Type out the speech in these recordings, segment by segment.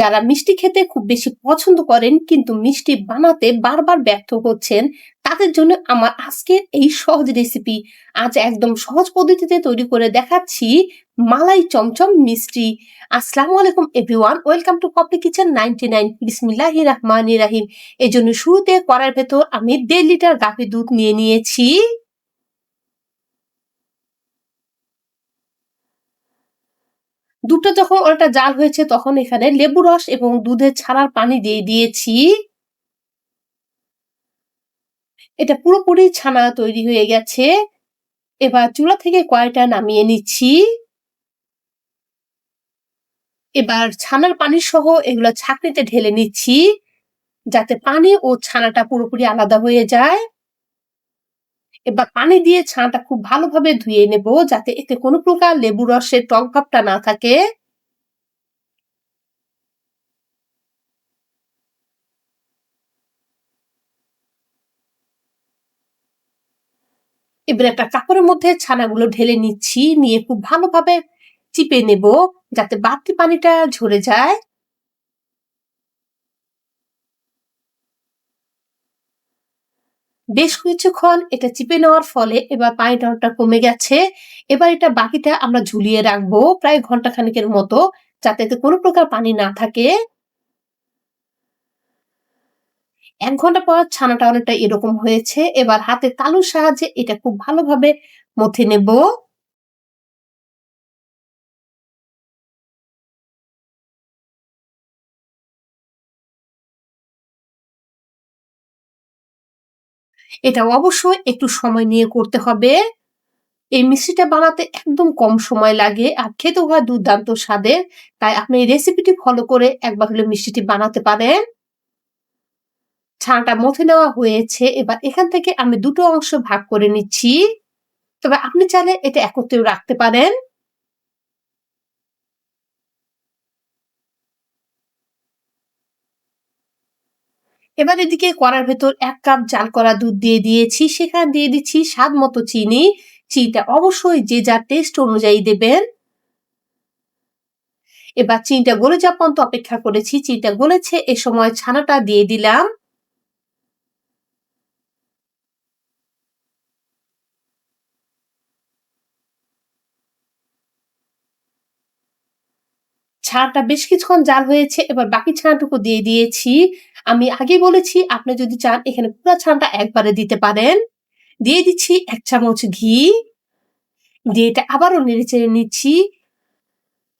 যারা মিষ্টি খেতে খুব বেশি পছন্দ করেন, কিন্তু মিষ্টি বানাতে বারবার ব্যর্থ হচ্ছেন, তাদের জন্য আমার আজকের এই সহজ রেসিপি আজ একদম সহজ পদ্ধতিতে তৈরি করে দেখাচ্ছি মালাই চমচম মিষ্টি। আসসালামু আলাইকুম everyone welcome to copy kitchen ninety nine বিসমিল্লাহি রহমান রাহিম। এই জন্য শুরুতে করার ভেতর আমি দেড় লিটার গাভী দুধ নিয়ে নিয়েছি। দুধটা যখন অনেকটা জাল হয়েছে, তখন এখানে লেবু রস এবং দুধের ছাড়ার পানি দিয়ে দিয়েছি। এটা পুরোপুরি ছানা তৈরি হয়ে গেছে। এবার চুলা থেকে কয়টা নামিয়ে নিচ্ছি। এবার ছানার পানি সহ এগুলো ছাকনিতে ঢেলে নিচ্ছি, যাতে পানি ও ছানাটা পুরোপুরি আলাদা হয়ে যায়। এবার পানি দিয়ে ছানাটা খুব ভালোভাবে ধুয়ে নেব যাতে এতে কোনো প্রকার লেবু রসের টক ভাবটা না থাকে। এবার একটা কাপড়ের মধ্যে ছানাগুলো ঢেলে নিচ্ছি, নিয়ে খুব ভালোভাবে চিপে নেব যাতে বাড়তি পানিটা ঝরে যায়। বেশ কিছুক্ষণ এটা চিপে নেওয়ার ফলে এবার পানিটা অনেকটা কমে গেছে। এবার এটা বাকিটা আমরা ঝুলিয়ে রাখব প্রায় ঘণ্টা খানিকের মতো, যাতে কোনো প্রকার পানি না থাকে। এক ঘণ্টা পর ছানাটা অনেকটা এরকম হয়েছে। এবার হাতে তালুর সাহায্যে এটা খুব ভালোভাবে মথে নেব। এটা অবশ্যই একটু সময় নিয়ে করতে হবে। এই মিষ্টিটা বানাতে একদম কম সময় লাগে আর খেতে হয় দুর্দান্ত স্বাদের। তাই আপনি এই রেসিপিটি ফলো করে একবার হলে মিষ্টিটি বানাতে পারেন। ছানাটা মথে নেওয়া হয়েছে। এবার এখান থেকে আমি দুটো অংশ ভাগ করে নিচ্ছি। তবে আপনি চাইলে এটা একত্রেও রাখতে পারেন। এবার এদিকে কড়ার ভেতর এক কাপ জাল করা দুধ দিয়ে দিয়েছি। সেখানে দিয়ে দিচ্ছি স্বাদ মতো চিনি। চিনিটা অবশ্যই যে যার টেস্ট অনুযায়ী দেবেন। এবার চিনিটা গলে যাওয়া পর্যন্ত অপেক্ষা করেছি। চিনিটা গলেছে, এ সময় ছানাটা দিয়ে দিলাম। ছানাটা বেশ কিছুক্ষণ জাল হয়েছে। এবার বাকি ছানাটুকু দিয়ে দিয়েছি। আমি আগে বলেছি, আপনি যদি চান, এখানে পুরো ছানাটা একবারে দিতে পারেন। দিয়ে দিচ্ছি এক চামচ ঘি। দিয়ে এটা আবারও নেড়ে চেড়ে নিচ্ছি।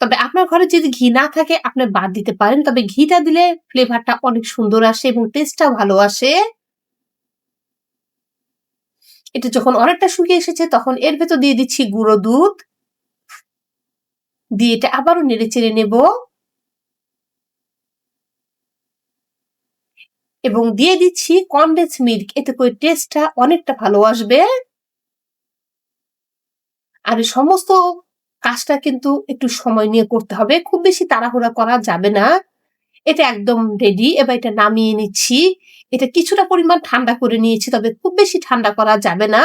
তবে আপনার ঘরে যদি ঘি না থাকে, আপনি বাদ দিতে পারেন। তবে ঘিটা দিলে ফ্লেভারটা অনেক সুন্দর আসে এবং টেস্টটা ভালো আসে। এটা যখন অনেকটা শুকিয়ে এসেছে, তখন এর ভেতর দিয়ে দিচ্ছি গুঁড়ো দুধ। দিয়ে এটা আবারও নেড়ে চেড়ে নেব। এবং দিয়ে দিচ্ছি কনডেন্স মিল্ক এতে করে টেস্টটা অনেকটা ভালো আসবে। আর সমস্ত কাজটা কিন্তু একটু সময় নিয়ে করতে হবে। খুব বেশি তাড়াহুড়া করা যাবে না। এটা একদম রেডি এবার এটা নামিয়ে নিচ্ছি। এটা কিছুটা পরিমাণ ঠান্ডা করে নিয়েছি, তবে খুব বেশি ঠান্ডা করা যাবে না।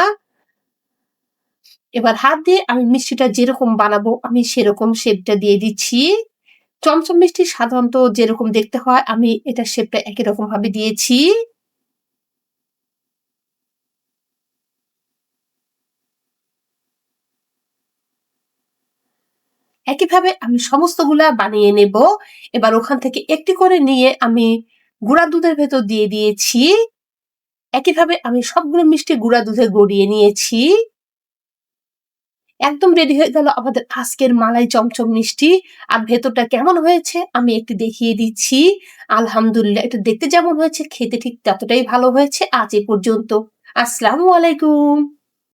এবার হাত দিয়ে আমি মিষ্টিটা যেরকম বানাবো, আমি সেরকম শেপটা দিয়ে দিচ্ছি। চমচম মিষ্টি সাধারণত যেরকম দেখতে হয়, আমি এটা শেপটা একই রকম ভাবে দিয়েছি। একইভাবে আমি সমস্তগুলা বানিয়ে নেব। এবার ওখান থেকে একটি করে নিয়ে আমি গুঁড়া দুধের ভেতর দিয়ে দিয়েছি। একইভাবে আমি সবগুলো মিষ্টি গুঁড়া দুধে গড়িয়ে নিয়েছি। একদম রেডি হয়ে গেল আমাদের আজকের মালাই চমচম মিষ্টি। আর ভেতরটা কেমন হয়েছে আমি একটু দেখিয়ে দিচ্ছি। আলহামদুলিল্লাহ, এটা দেখতে যেমন হয়েছে, খেতে ঠিক ততটাই ভালো হয়েছে। আজ এ পর্যন্ত। আসসালামু আলাইকুম।